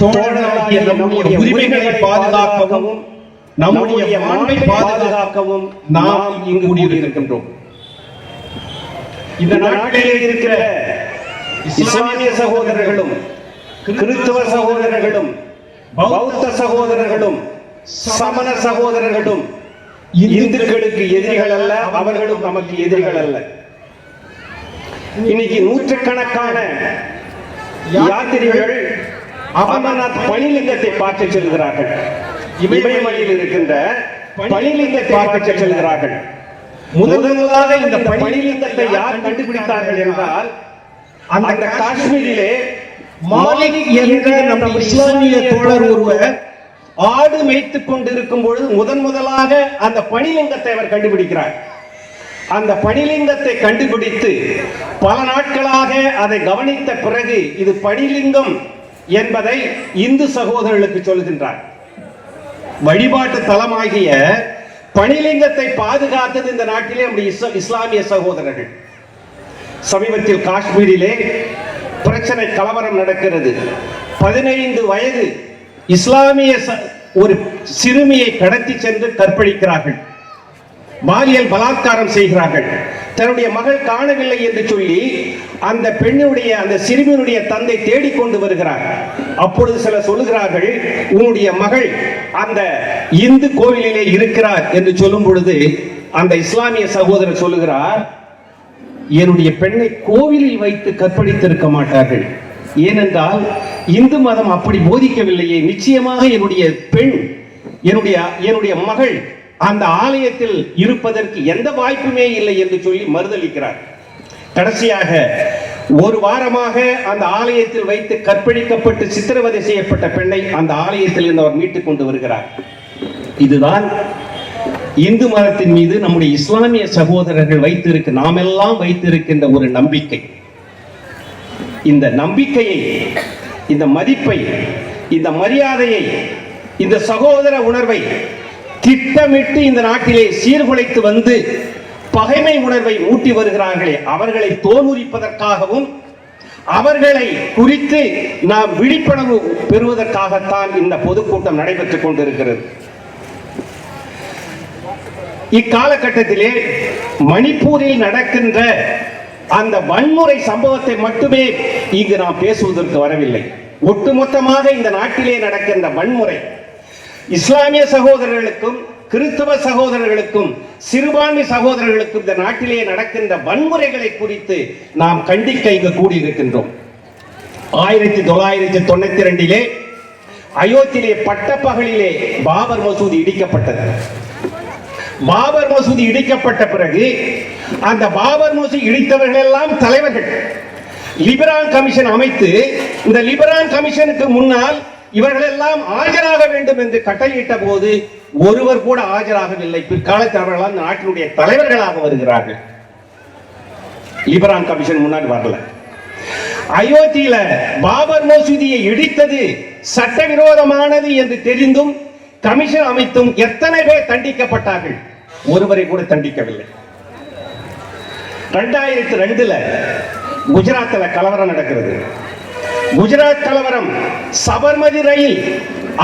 தோழர்களாகிய நம்முடைய உரிமைகளை பாதுகாக்கவும் நம்முடைய மாண்பை பாதுகாக்கவும் நாம் இங்கு கூடியிருக்கின்றோம். இந்த நாட்டிலே இருக்கிற இஸ்லாமிய சகோதரர்களும் கிறிஸ்தவ சகோதரர்களும் பௌத்த சகோதரர்களும் சமண சகோதரர்களும் இந்துக்களுக்கு எதிரிகள் அல்ல அவர்களும் நமக்கு எதிரிகள் அல்ல. இன்னைக்கு நூற்றுக்கணக்கான யாத்திரிகள் அமர்நாத் பனிலிங்கத்தை பார்க்க செல்கிறார்கள். இமயமலையில் இருக்கின்ற பனிலிங்கத்தை பார்க்க செல்கிறார்கள். முதல் முதலாக இந்த பனிலிங்கத்தை யார் கண்டுபிடித்தார்கள் என்றால் அந்த காஷ்மீரிலே மாலிக் என்ற நம்ம இஸ்லாமிய தோழர் ஒருவர் ஆடு மேய்த்துக் கொண்டிருக்கும் பொழுது முதன் முதலாக அந்த பனிலிங்கத்தை அவர் கண்டுபிடிக்கிறார். அந்த பனிலிங்கத்தை கண்டுபிடித்து பல நாட்களாக அதை கவனித்த பிறகு இது பனிலிங்கம் என்பதை இந்து சகோதரர்களுக்கு சொல்கின்றார் வழிபாட்டு தலமாகிய பனிலிங்கத்தை பாதுகாத்தது இந்த நாட்டிலே நம்முடைய இஸ்லாமிய சகோதரர்கள். சமீபத்தில் காஷ்மீரிலே பிரச்சனை கலவரம் நடக்கிறது. பதினைந்து வயது இஸ்லாமிய ச- ஒரு சிறுமியை கடத்தி சென்று கற்பழிக்கிறார்கள். பாலியல் பலாத்காரம் செய்கிறார்கள். தன்னுடைய மகள் காணவில்லை என்று சொல்லி அந்த பெண்ணுடைய அந்த சிறுமியினுடைய தந்தை தேடிக்கொண்டு வருகிறார். அப்பொழுது சிலர் சொல்லுகிறார்கள் உன்னுடைய மகள் அந்த இந்து கோவிலிலே இருக்கிறார் என்று சொல்லும் பொழுது அந்த இஸ்லாமிய சகோதரர் சொல்லுகிறார் என்னுடைய பெண்ணை கோவிலில் வைத்து கற்பழித்திருக்க மாட்டார்கள். ஏனென்றால் இந்து மதம் அப்படி போதிக்கவில்லையே. நிச்சயமாக என்னுடைய பெண் என்னுடைய என்னுடைய மகள் அந்த ஆலயத்தில் இருப்பதற்கு எந்த வாய்ப்புமே இல்லை என்று சொல்லி மறுதளிக்கிறார் கடைசியாக ஒரு வாரமாக அந்த ஆலயத்தில் வைத்து கற்பழிக்கப்பட்டு சித்திரவதை செய்யப்பட்ட பெண்ணை அந்த ஆலயத்தில் இருந்து அவர் மீட்டுக் கொண்டு வருகிறார். இதுதான் இந்து மதத்தின் மீது நம்முடைய இஸ்லாமிய சகோதரர்கள் வைத்திருக்க நாமெல்லாம் வைத்திருக்கின்ற ஒரு நம்பிக்கை. இந்த நம்பிக்கையை இந்த மதிப்பை இந்த மரியாதையை இந்த சகோதர உணர்வை திட்டமிட்டு இந்த நாட்டிலே சீர்குலைத்து வந்து பகைமை உணர்வை ஊட்டி வருகிறார்களே அவர்களை தோலுரிப்பதற்காகவும் அவர்களை குறித்து நாம் விழிப்புணர்வு பெறுவதற்காகத்தான் இந்த பொதுக்கூட்டம் நடைபெற்றுக் கொண்டிருக்கிறது. இக்காலகட்டத்திலே மணிப்பூரில் நடக்கின்ற அந்த வன்முறை சம்பவத்தை மட்டுமே இங்கு நாம் பேசுவதற்கு வரவில்லை. ஒட்டுமொத்தமாக இந்த நாட்டிலே நடக்கின்ற வன்முறை இஸ்லாமிய சகோதரர்களுக்கும் கிறிஸ்தவ சகோதரர்களுக்கும் சிறுபான்மை சகோதரர்களுக்கும் இந்த நாட்டிலே நடக்கின்ற வன்முறைகளை குறித்து நாம் கண்டிக்க இங்கு கூடியிருக்கின்றோம். ஆயிரத்தி தொள்ளாயிரத்தி தொண்ணூத்தி ரெண்டிலே அயோத்தியிலே பட்டப்பகலிலே பாபர் மசூதி இடிக்கப்பட்டது. பாபர் மசூதி இடிக்கப்பட்ட பிறகு அந்த பாபர் மசூதி இடித்தவர்கள் எல்லாம் தலைவர்கள். லிபரான் கமிஷன் அமைத்து இந்த லிபரான் கமிஷனுக்கு முன்னால் இவர்கள் எல்லாம் ஆஜராக வேண்டும் என்று கட்டளையிட்ட போது ஒருவர் கூட ஆஜராகவில்லை. பிற்காலத்தில் அவர்கள் அந்த நாட்டினுடைய தலைவர்களாக வருகிறார்கள். லிபரான் கமிஷன் முன்னாடி வரல. அயோத்தியில பாபர் மசூதியை இடித்தது சட்டவிரோதமானது என்று தெரிந்தும் கமிஷன் அமைத்தும் எத்தனை பேர் தண்டிக்கப்பட்டார்கள்? ஒருவரை கூட தண்டிக்கவில்லை. ரெண்டாயிரத்தி ரெண்டுல குஜராத்தில் கலவரம் நடக்கிறது. குஜராத் கலவரம் சபர்மதி ரயில்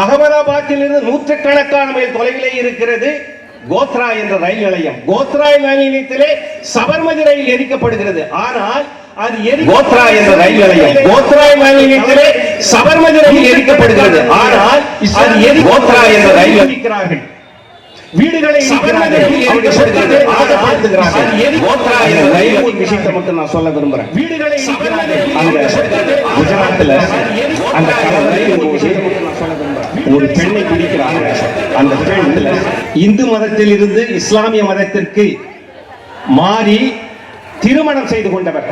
அகமதாபாத்தில் இருந்து நூற்றுக்கணக்கான மைல் தொலைவிலே இருக்கிறது. கோத்ரா என்ற ரயில் நிலையம். கோத்ரா ரயில் நிலையத்திலே சபர்மதி ரயில் எரிக்கப்படுகிறது. ஆனால் அது எரி கோத்ரா என்ற ரயில் நிலையம். கோத்ரா ரயில் நிலையத்திலே சபர்மதி ரயில் எரிக்கப்படுகிறது. ஆனால் அது எரி கோத்ரா என்ற ரயில் எரிக்கிறார்கள் வீடுகளை விஷயத்தை மட்டும் நான் சொல்ல விரும்புறேன் வீடுகளை. அந்த குஜராத்ல அந்த ஒரு பெண்ணை பிடிக்கிறாங்க அந்த பெண் இந்து மதத்தில் இருந்து இஸ்லாமிய மதத்திற்கு மாறி திருமணம் செய்து கொண்டவர்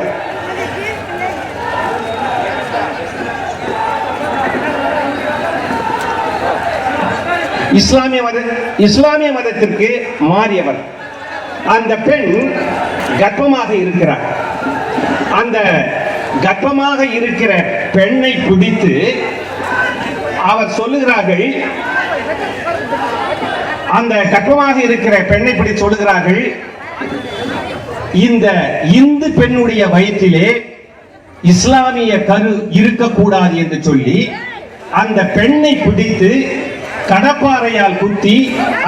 இஸ்லாமிய மத இஸ்லாமிய மதத்திற்கு மாறியவர். அந்த பெண் கர்ப்பமாக இருக்கிறார். அந்த கர்ப்பமாக இருக்கிற பெண்ணை பிடித்து அவர் சொல்லுகிறார்கள் அந்த கர்ப்பமாக இருக்கிற பெண்ணை பிடித்து சொல்லுகிறார்கள் இந்த இந்து பெண்ணுடைய வயிற்றிலே இஸ்லாமிய கரு இருக்கக்கூடாது என்று சொல்லி அந்த பெண்ணை பிடித்து கடப்பாறையால் குத்தி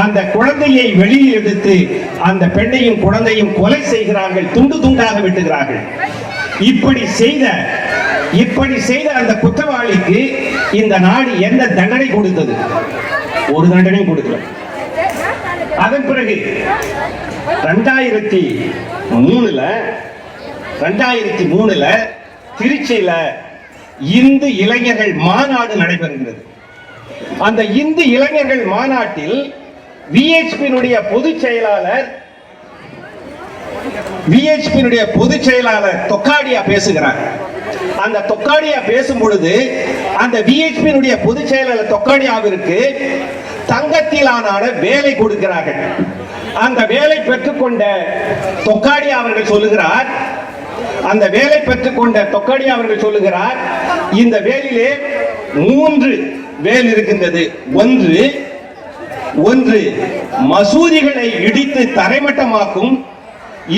அந்த குழந்தையை வெளியில் எடுத்து அந்த பெண்ணையும் குழந்தையும் கொலை செய்கிறார்கள் துண்டு துண்டாக வெட்டுகிறார்கள். இப்படி செய்த இப்படி செய்த அந்த குற்றவாளிக்கு இந்த நாடு என்ன தண்டனை கொடுத்தது? ஒரு தண்டனையும் கொடுக்கல. அதன் பிறகு ரெண்டாயிரத்தி மூணுல ரெண்டாயிரத்தி மூணுல திருச்சியில இந்து இளைஞர்கள் மாநாடு நடைபெறுகிறது. அந்த இந்து இளைஞர்கள் மாநாட்டில் விஹெச்பியினுடைய பொதுச் செயலாளர் விஹெச்பியினுடைய பொதுச் செயலாளர் தொக்காடியா பேசுகிறார். அந்த தொக்காடியா பேசும் பொழுது அந்த விஹெச்பியினுடைய பொதுச் செயலாளர் தொக்காடியாவிற்கு தங்கத்திலான வேலை கொடுக்கிறார்கள். அந்த வேலை பெற்றுக்கொண்ட தொக்காடியா அவர்கள் சொல்லுகிறார் அந்த வேலை பெற்றுக்கொண்ட தொக்காடியா அவர்கள் சொல்லுகிறார் இந்த வேலையிலே மூன்று வேல் இருக்கின்றது ஒன்று ஒன்று மசூதிகளை இடித்து தரைமட்டமாக்கும்.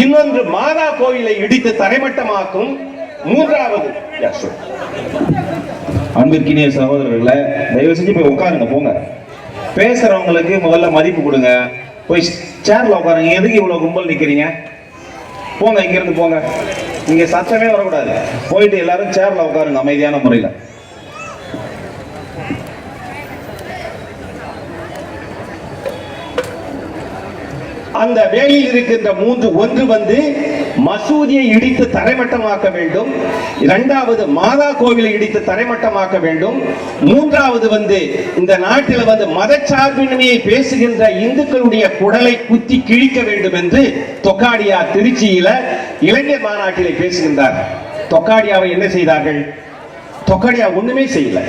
இன்னொன்று மாதா கோயிலை இடித்து தரைமட்டமாக்கும். மூன்றாவது அன்பிற்கினிய சகோதரர்களை தயவு செஞ்சு போய் உட்காருங்க போங்க. பேசுறவங்களுக்கு முதல்ல மதிப்பு கொடுங்க. போய் சேர்ல உட்காருங்க. எதுக்கு இவ்வளவு கும்பல் நிக்கிறீங்க? போங்க இங்க இருந்து போங்க. இங்க சத்தமே வரக்கூடாது. போயிட்டு எல்லாரும் சேர்ல உட்காருங்க அமைதியான முறையில். அந்த வேலியில் இருக்கின்ற மூன்று ஒன்று வந்து மசூதியை இடித்து தரைமட்டமாக்க வேண்டும். இரண்டாவது மாதா கோவிலை இடித்து தரைமட்டமாக்க வேண்டும். மூன்றாவது வந்து இந்த நாட்டில் வந்து மதச்சார்பின்மையை பேசுகின்ற இந்துக்களுடைய குடலை குத்தி கிழிக்க வேண்டும் என்று தொக்காடியா திருச்சியில இளைஞர் மாநாட்டிலே பேசுகின்றார். தொக்காடியாவை என்ன செய்தார்கள்? தொக்காடியா ஒண்ணுமே செய்யல.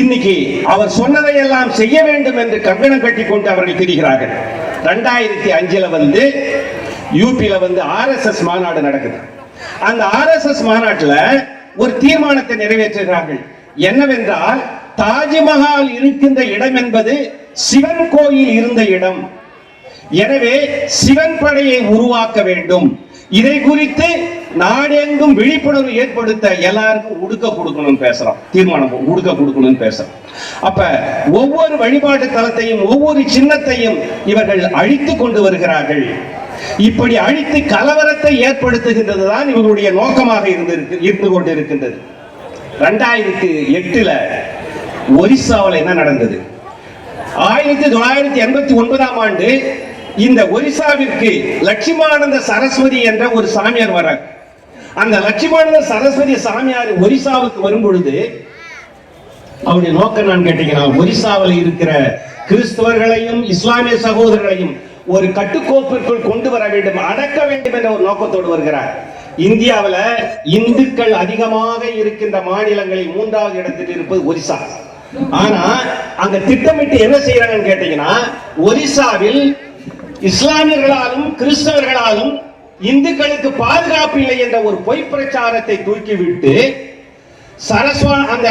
இன்னைக்கு அவர் சொன்னதையெல்லாம் செய்ய வேண்டும் என்று கங்கணம் கட்டி கொண்டு அவர்கள் திரிகிறார்கள். ரெண்டாயிரத்தி அஞ்சுல வந்து யூபியில வந்து ஆர்எஸ்எஸ் மாநாடு நடக்குது. அந்த ஆர்எஸ்எஸ் மாநாட்டில் ஒரு தீர்மானத்தை நிறைவேற்றுகிறார்கள் என்னவென்றால் தாஜ்மஹால் இருக்கின்ற இடம் என்பது சிவன் கோயில் இருந்த இடம். எனவே சிவன் படையை உருவாக்க வேண்டும். இதை குறித்து நாடெங்கும் விழிப்புணர்வு ஏற்படுத்த எல்லாருக்கும் உடுக்க கொடுக்கணும்னு பேசுறோம். தீர்மானம் உடுக்க கொடுக்கணும்னு பேசுறோம். அப்ப ஒவ்வொரு வழிபாட்டு தலத்தையும் ஒவ்வொரு சின்னத்தையும் இவர்கள் அழித்து கொண்டு வருகிறார்கள். இப்படி அழித்து கலவரத்தை ஏற்படுத்துகின்றது தான் இவர்களுடைய நோக்கமாக இருந்து இருந்து கொண்டிருக்கின்றது. ரெண்டாயிரத்தி எட்டுல ஒரிசாவில் என்ன நடந்தது? ஆயிரத்தி தொள்ளாயிரத்தி எண்பத்தி ஒன்பதாம் ஆண்டு இந்த ஒரிசாவிற்கு லட்சுமானந்த சரஸ்வதி என்ற ஒரு சாமியார் வர்றார். அந்த லட்சுமானந்த சரஸ்வதி சாமியார் ஒரிசாவுக்கு வரும் பொழுது அவருடைய நோக்கம் நான் கேட்டீங்கன்னா ஒரிசாவில் இருக்கிற கிறிஸ்தவர்களையும் இஸ்லாமிய சகோதரர்களையும் ஒரு கட்டுக்கோப்பிற்குள் கொண்டு வர வேண்டும் அடக்க வேண்டும் என்ற ஒரு நோக்கத்தோடு வருகிறார். இந்தியாவில் இந்துக்கள் அதிகமாக இருக்கின்ற மாநிலங்களில் மூன்றாவது இடத்தில் இருப்பது ஒரிசா. ஆனா அங்க திட்டமிட்டு என்ன செய்யறாங்கன்னு கேட்டீங்கன்னா ஒரிசாவில் இஸ்லாமியர்களாலும் கிறிஸ்தவர்களாலும் இந்துக்களுக்கு பாதுகாப்பு இல்லை என்ற ஒரு பொய் பிரச்சாரத்தை தூக்கிவிட்டு சரஸ்வா அந்த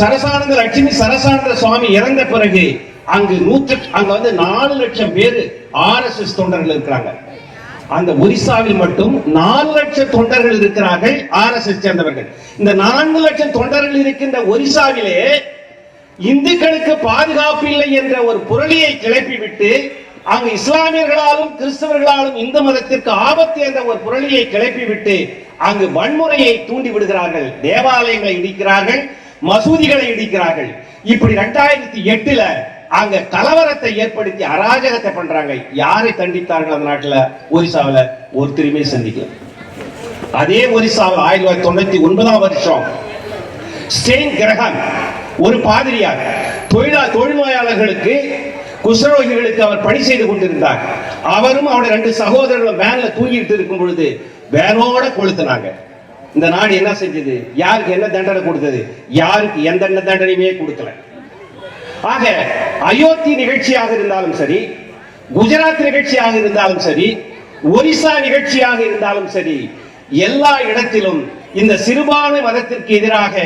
சரசானந்த லட்சுமி சரசானந்த சுவாமி இறந்த பிறகு அங்கு நூற்று அங்க வந்து நாலு லட்சம் பேர் ஆர்எஸ்எஸ் தொண்டர்கள் இருக்கிறாங்க. அந்த ஒரிசாவில் மட்டும் நாலு லட்சம் தொண்டர்கள் இருக்கிறார்கள் ஆர்எஸ்எஸ் சேர்ந்தவர்கள். இந்த நான்கு லட்சம் தொண்டர்கள் இருக்கின்ற ஒரிசாவிலே இந்துக்களுக்கு பாதுகாப்பு இல்லை என்ற ஒரு புரளியை கிளப்பி விட்டு அங்கு இஸ்லாமியர்களாலும் கிறிஸ்தவர்களாலும் இந்து மதத்திற்கு ஆபத்து என்ற ஒரு புரளியை கிளப்பி விட்டு அங்கு வன்முறையை தூண்டி விடுகிறார்கள். தேவாலயங்களை இடிக்கிறார்கள் மசூதிகளை இடிக்கிறார்கள். இப்படி ரெண்டாயிரத்தி எட்டுல அங்க கலவரத்தை ஏற்படுத்தி அராஜகத்தை பண்றாங்க. யாரை தண்டித்தார்கள் அந்த நாட்டுல? ஒரிசாவுல ஒருத்தருமே சந்திக்கல. அதே ஒரிசாவில் ஆயிரத்தி தொள்ளாயிரத்தி தொண்ணூத்தி ஒன்பதாம் வருஷம் ஸ்டெயின் கிரகம் ஒரு பாதிரியார் தொழிலா தொழில்நோயாளர்களுக்கு குஷ்ரோகிகளுக்கு அவர் பணி செய்து கொண்டிருந்தார். அவரும் அவருடைய ரெண்டு சகோதரர்களும் வேன்ல தூங்கிட்டு இருக்கும் பொழுது வேனோட கொளுத்துனாங்க. இந்த நாடு என்ன செஞ்சது? யாருக்கு என்ன தண்டனை கொடுத்தது? யாருக்கு எந்த தண்டனையுமே கொடுக்கல. ஆக அயோத்தி நிகழ்ச்சியாக இருந்தாலும் சரி குஜராத் நிகழ்ச்சியாக இருந்தாலும் சரி ஒரிசா நிகழ்ச்சியாக இருந்தாலும் சரி எல்லா இடத்திலும் இந்த சிறுபான்மை மதத்திற்கு எதிராக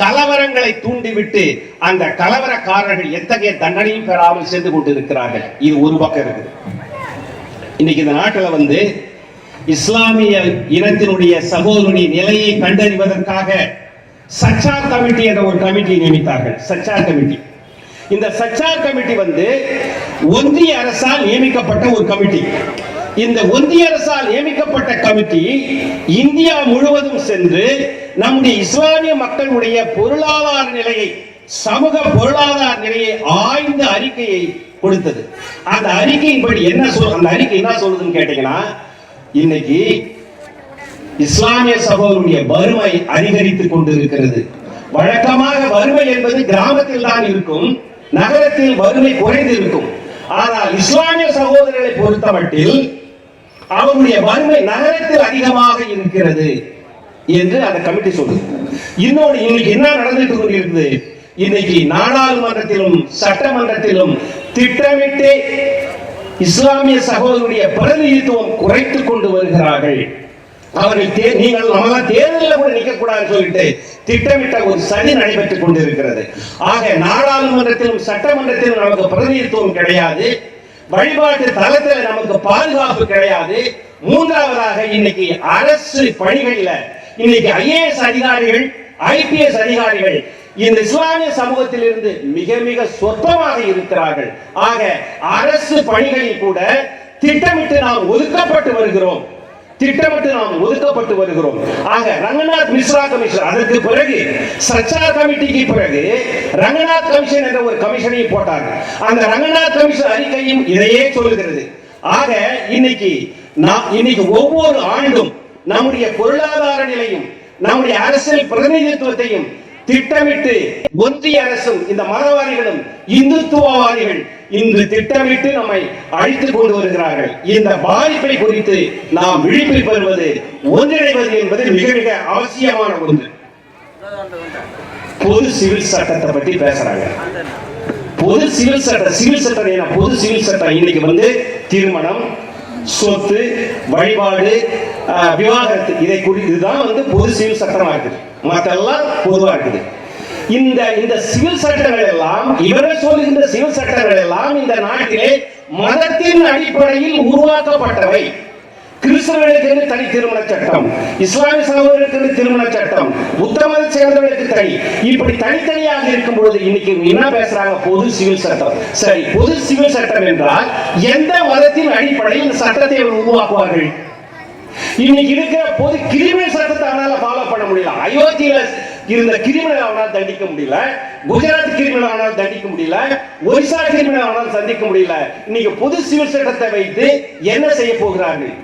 கலவரங்களை தூண்டிவிட்டு அந்த கலவரக்காரர்கள் எத்தகைய தண்டனையும் பெறாமல் சென்று கொண்டிருக்கிறார்கள்? இது ஒரு பக்கம் இருக்குது. இன்னைக்கு இந்த நாட்டில் வந்து இஸ்லாமிய இனத்தினுடைய சகோதரனுடைய நிலையை கண்டறிவதற்காக சச்சார் கமிட்டி என்ற ஒரு கமிட்டி நியமித்தார்கள். சச்சார் கமிட்டி. இந்த சச்சார் கமிட்டி வந்து ஒன்றிய அரசால் நியமிக்கப்பட்ட ஒரு கமிட்டி. இந்த ஒன்றிய அரசால் நியமிக்கப்பட்ட கமிட்டி இந்தியா முழுவதும் சென்று நம்முடைய இஸ்லாமிய மக்களுடைய பொருளாதார நிலையை சமூக பொருளாதார நிலையை ஆய்ந்த அறிக்கையை கொடுத்தது. அந்த அறிக்கையின்படி என்ன சொல் அந்த அறிக்கை என்ன சொல்லுதுன்னு கேட்டீங்கன்னா இன்னைக்கு இஸ்லாமிய சகோதரருடைய வறுமை அதிகரித்துக் கொண்டிருக்கிறது. வழக்கமாக வறுமை என்பது கிராமத்தில் தான் இருக்கும் நகரத்தில் வறுமை குறைந்து இருக்கும். ஆனால் இஸ்லாமிய சகோதரர்களை பொறுத்தமட்டில் அவருடைய வறுமை நகரத்தில் அதிகமாக இருக்கிறது. என்று அந்த கமிட்டி சொல்லுது. இன்னொரு இன்னைக்கு என்ன நடந்துட்டு கொண்டிருக்குது? இன்னைக்கு நாடாளுமன்றத்திலும் சட்டமன்றத்திலும் திட்டமிட்டு இஸ்லாமிய சகோதரனுடைய பிரதிநிதித்துவம் குறைத்துக் கொண்டு வருகிறார்கள். அவர்கள் நீங்கள் நம்மளாம் தேர்தலில் கூட நிற்கக்கூடாதுன்னு சொல்லிட்டு திட்டமிட்ட ஒரு சதி நடைபெற்றுக் கொண்டிருக்கிறது. ஆக நாடாளுமன்றத்திலும் சட்டமன்றத்திலும் நமக்கு பிரதிநிதித்துவம் கிடையாது. வழிபாட்டு தளத்தில் நமக்கு பாதுகாப்பு கிடையாது. மூன்றாவதாக இன்னைக்கு அரசு பணிகளில் இன்னைக்கு ஐஏஎஸ் அதிகாரிகள் ஐபிஎஸ் அதிகாரிகள் இந்த இஸ்லாமிய சமூகத்திலிருந்து மிக மிக சொற்பமாக இருக்கிறார்கள். ஆக அரசு பணிகளில் கூட திட்டமிட்டு நாம் ஒதுக்கப்பட்டு வருகிறோம். திட்டமிட்டு நாம் ஒதுக்கப்பட்டு வருகிறோம். ஆக ரங்கநாத் மிஸ்ரா கமிஷன் அதற்கு பிறகு சச்சார் கமிட்டிக்கு பிறகு ரங்கநாத் கமிஷன் என்ற ஒரு கமிஷனை போட்டாங்க. அந்த ரங்கநாத் கமிஷன் அறிக்கையும் இதையே சொல்லுகிறது. ஆக இன்னைக்கு நான் இன்னைக்கு ஒவ்வொரு ஆண்டும் நம்முடைய பொருளாதார நிலையும் நம்முடைய அரசியல் பிரதிநிதித்துவத்தையும் திட்டமிட்டு ஒன்றிய அரசும் இந்த மதவாதிகளும் இந்துத்துவவாதிகள் இன்று திட்டமிட்டு நம்மை அழித்துக் கொண்டு வருகிறார்கள். இந்த பாதிப்பை குறித்து நாம் விழிப்பில் பெறுவது ஒன்றிணைவது என்பது மிக மிக அவசியமான ஒன்று. பொது சிவில் சட்டத்தை பற்றி பேசுறாங்க. பொது சிவில் சட்டம் சிவில் சட்டம் பொது சிவில் சட்டம் இன்னைக்கு வந்து திருமணம் சொத்து வழிபாடு விவாகரத்து. இதை குறித்து இதுதான் வந்து பொது சிவில் சட்டமா இருக்குது. மற்றெல்லாம் பொதுவா இருக்குது. இந்த இந்த சிவில் சட்டங்கள் எல்லாம் இவர்கள் சொல்லுகின்ற சிவில் சட்டங்கள் எல்லாம் இந்த நாட்டிலே மதத்தின் அடிப்படையில் உருவாக்கப்பட்டவை. கிறிஸ்தவர்களுக்கு தனி திருமண சட்டம் இஸ்லாமிய சகோதரர்களுக்கு திருமண சட்டம் புத்த மத சேர்ந்தவர்களுக்கு தனி. இப்படி தனித்தனியாக இருக்கும் பொழுது இன்னைக்கு என்ன பேசுறாங்க? பொது சிவில் சட்டம். சரி பொது சிவில் சட்டம் என்றால் எந்த மதத்தின் அடிப்படையில் இந்த சட்டத்தை அவர் உருவாக்குவார்கள்? இன்னைக்கு இருக்கிற பொது கிரிமினல் சட்டத்தை அவனால ஃபாலோ பண்ண முடியல. அயோத்தியில இருந்த கிரிமினல் அவனால் தண்டிக்க முடியல. குஜராத் கிரிமினல் அவனால் தண்டிக்க முடியல. ஒரிசா கிரிமினல் அவனால் சந்திக்க முடியல. இன்னைக்கு பொது சிவில் சட்டத்தை வைத்து என்ன செய்ய போகிறார்கள்?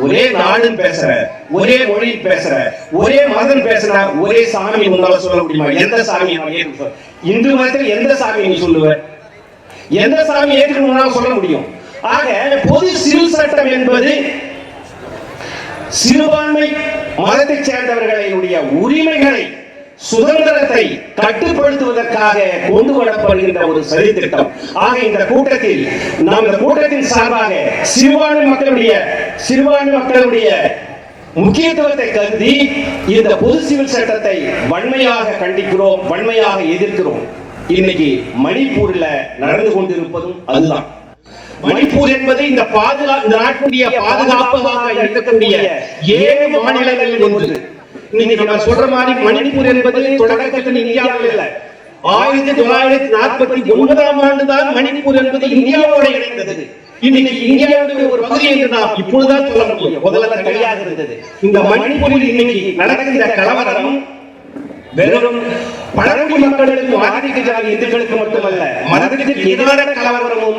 ஒரே நாடுன்னு பேசுற ஒரே மொழியில் பேசுற ஒரே மதம் பேசுற ஒரே சாமி உங்களால சொல்ல முடியுமா? எந்த சாமி இந்து மதத்தில் எந்த சாமி நீ சொல்லுவ? எந்த சாமி ஏற்றுக்கணும்னாலும் சொல்ல முடியும்? ஆக பொது சிவில் சட்டம் என்பது சிறுபான்மை மதத்தைச் சேர்ந்தவர்களுடைய உரிமைகளை சுதந்திரத்தை கட்டுப்படுத்துவதற்காக கொண்டு வரப்படுகின்ற ஒரு சதித்திட்டம் ஆக இந்த கூட்டத்தில் நாம் இந்த கூட்டத்தின் சார்பாக சிறுபான்மை மக்களுடைய சிறுபான்மை மக்களுடைய முக்கியத்துவத்தை கருதி இந்த பொது சிவில் சட்டத்தை வன்மையாக கண்டிக்கிறோம் வன்மையாக எதிர்க்கிறோம். இன்னைக்கு மணிப்பூர்ல நடந்து கொண்டிருப்பதும் அதுதான். மணிப்பூர் என்பது இந்த பாதுகா இந்த நாட்டுடைய பாதுகாப்பாக இருக்கக்கூடிய ஏழு மாநிலங்களில் ஒன்று. இன்னைக்கு நம்ம சொல்ற மாதிரி மணிப்பூர் என்பது தொடக்கத்தில் இந்தியாவில் இல்ல. ஆயிரத்தி தொள்ளாயிரத்தி நாற்பத்தி ஒன்பதாம் ஆண்டு தான் மணிப்பூர் என்பது இந்தியாவோட இணைந்தது. இன்னைக்கு இந்தியாவுடைய ஒரு பகுதி என்று நாம் இப்பொழுதுதான் சொல்ல முடியும். முதல்ல தனியாக இருந்தது. இந்த மணிப்பூரில் இன்னைக்கு நடக்கிற கலவரம் வெறும் பழங்குடி மக்களுக்கும் ஆதிக்க ஜாதி இந்துக்களுக்கு மட்டுமல்ல மதத்திற்கு எதிரான கலவரமும்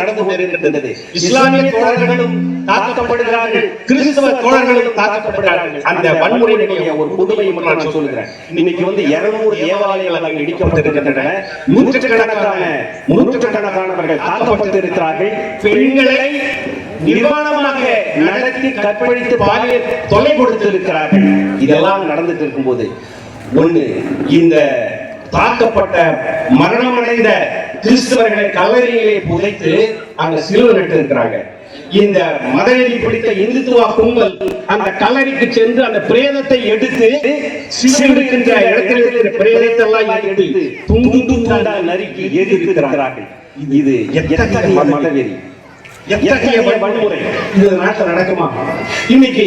நடந்து கொண்டிருக்கின்றது. இஸ்லாமிய தோழர்களும் தாக்கப்படுகிறார்கள் கிறிஸ்தவ தோழர்களும் தாக்கப்படுகிறார்கள். அந்த வன்முறையினுடைய ஒரு புதுமை நான் சொல்லுகிறேன். இன்னைக்கு வந்து இருநூறு தேவாலயங்கள் அங்கு இடிக்கப்பட்டிருக்கின்றன. நூற்றுக்கணக்கான நூற்றுக்கணக்கானவர்கள் தாக்கப்பட்டிருக்கிறார்கள். பெண்களை நிர்வாணமாக நடத்தி கற்பழித்து பாலியல் தொலை கொடுத்து இருக்கிறார்கள் இதெல்லாம் நடந்துட்டு இருக்கும்போது ஒண்ணு இந்த தாக்கப்பட்ட மரணம் அடைந்த கிறிஸ்தவர்களை கல்லறையிலே புதைத்து அங்க சிலுவை நட்டு இருக்கிறாங்க இந்த மதவெறி பிடித்த இந்துத்துவ கும்பல் அந்த கல்லறைக்கு சென்று அந்த பிரேதத்தை எடுத்து சிலுவைக்கின்ற இடத்தில் இருக்கிற பிரேதத்தை எல்லாம் எடுத்து துண்டு துண்டா நறுக்கி எரித்திருக்கிறார்கள். இது எத்தகைய மதவெறி எத்தகைய வன்முறை? இந்த நாட்டில் நடக்குமா? இன்னைக்கு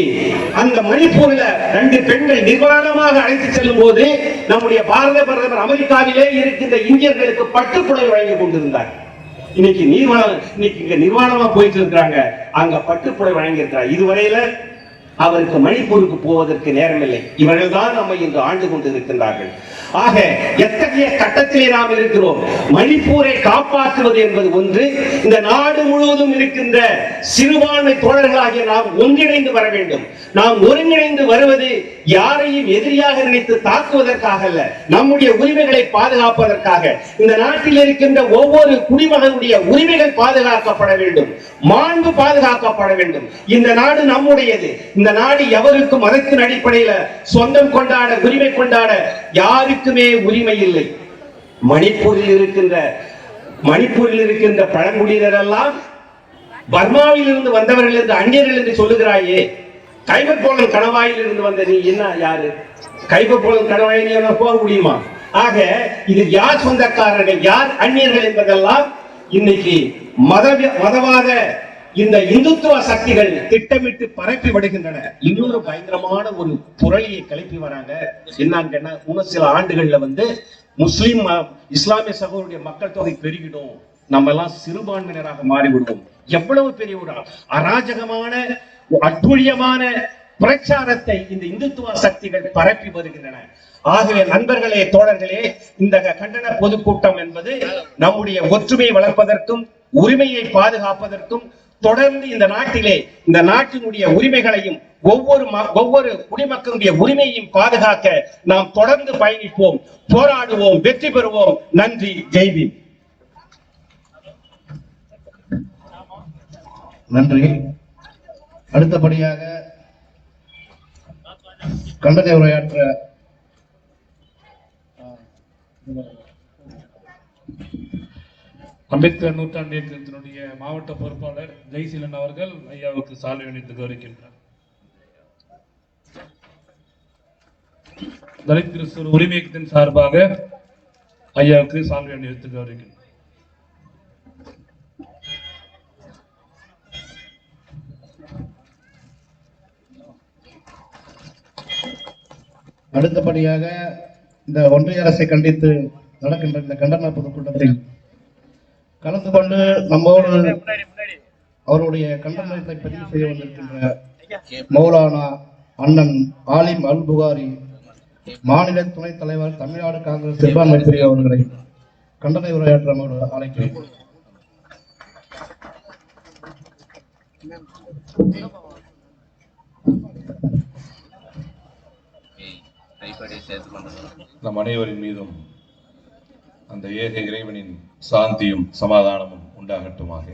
அந்த மணிப்பூர்ல ரெண்டு பெண்கள் நிர்வாணமாக அழைத்து செல்லும் போது நம்முடைய பாரத பிரதமர் அமெரிக்காவிலே இருக்கின்ற இந்தியர்களுக்கு பட்டுப்புடவை வழங்கி கொண்டிருந்தார். இன்னைக்கு நிர்வாணம் இன்னைக்கு இங்க நிர்வாணமா போயிட்டு இருக்கிறாங்க. அங்க பட்டுப்புடவை வழங்கி இருக்கிறார் இதுவரையில அவருக்கு மணிப்பூருக்கு போவதற்கு நேரமில்லை. இவர்கள் தான் நம்மை இன்று ஆண்டு கொண்டிருக்கின்றார்கள். ஆக எத்தகைய கட்டத்திலே நாம் இருக்கிறோம்? மணிப்பூரை காப்பாற்றுவது என்பது ஒன்று இந்த நாடு முழுவதும் இருக்கின்ற சிறுபான்மை தோழர்களாகிய நாம் ஒன்றிணைந்து வர வேண்டும். நாம் ஒருங்கிணைந்து வருவது யாரையும் எதிரியாக நினைத்து தாக்குவதற்காக அல்ல நம்முடைய உரிமைகளை பாதுகாப்பதற்காக. இந்த நாட்டில் இருக்கின்ற ஒவ்வொரு குடிமகனுடைய உரிமைகள் பாதுகாக்கப்பட வேண்டும். மாண்பு பாதுகாக்கப்பட வேண்டும். இந்த நாடு நம்முடையது. இந்த நாடு எவருக்கும் மதத்தின் அடிப்படையில சொந்தம் கொண்டாட உரிமை கொண்டாட யாருக்குமே உரிமை இல்லை. மணிப்பூரில் இருக்கின்ற மணிப்பூரில் இருக்கின்ற பழங்குடியினர் எல்லாம் பர்மாவில் இருந்து வந்தவர்கள் என்று அந்நியர்கள் என்று சொல்லுகிறாயே கைபர் போலன் கணவாயில் இருந்து வந்த நீ என்ன யாரு? கைபர் போலன் கணவாயில் போக முடியுமா? ஆக இது யார் சொந்தக்காரர்கள் யார் அந்நியர்கள் என்பதெல்லாம் இன்னைக்கு மத மதவாத இந்த இந்துத்துவ சக்திகள் திட்டமிட்டு பரப்பி விடுகின்றன. இன்னொரு பயங்கரமான ஒரு புரளியை கிளப்பி வராங்க. என்னன்னு இன்னும் சில ஆண்டுகள்ல வந்து முஸ்லிம் இஸ்லாமிய சகோதரருடைய மக்கள் தொகை பெருகிடும். நம்ம எல்லாம் சிறுபான்மையினராக மாறிவிடுவோம். எவ்வளவு பெரிய ஒரு அராஜகமான அட்டுழியமான பிரச்சாரத்தை இந்த இந்துத்துவ சக்திகள் பரப்பி வருகின்றன. ஆகவே நண்பர்களே தோழர்களே இந்த கண்டன பொதுக்கூட்டம் என்பது நம்முடைய ஒற்றுமையை வளர்ப்பதற்கும் உரிமையை பாதுகாப்பதற்கும் தொடர்ந்து இந்த நாட்டிலே இந்த நாட்டினுடைய உரிமைகளையும் ஒவ்வொரு ஒவ்வொரு குடிமக்களுடைய உரிமையையும் பாதுகாக்க நாம் தொடர்ந்து பயணிப்போம் போராடுவோம் வெற்றி பெறுவோம். நன்றி ஜெய்வி நன்றி. அடுத்தபடியாக கண்டனை உரையாற்ற அம்பேத்கர் நூற்றாண்டு இயக்கத்தினுடைய மாவட்ட பொறுப்பாளர் ஜெய்சீலன் அவர்கள் ஐயாவுக்கு சால்வை அணிந்து கௌரவிக்கின்றார். தலித் கிறிஸ்துவ உரிமை இயக்கத்தின் சார்பாக ஐயாவுக்கு சால்வை அணிவித்து கௌரவிக்கின்றார். அடுத்தபடியாக இந்த ஒன்றிய அரசை கண்டித்து நடக்கின்ற இந்த கண்டன பொதுக்கூட்டத்தில் கலந்து கொண்டு நம்மோடு அவருடைய கண்டனத்தை பதிவு செய்ய வந்திருக்கின்ற மௌலானா அண்ணன் ஆலிம் அல் புகாரி மாநில துணைத் தலைவர் தமிழ்நாடு காங்கிரஸ் சிறுபான்மை பிரிவு அவர்களை கண்டன உரையாற்ற நம்மோடு அழைக்கிறேன் நம் அனைவரின் மீதும் அந்த ஏக இறைவனின் சாந்தியும் சமாதானமும் உண்டாகட்டுமாக.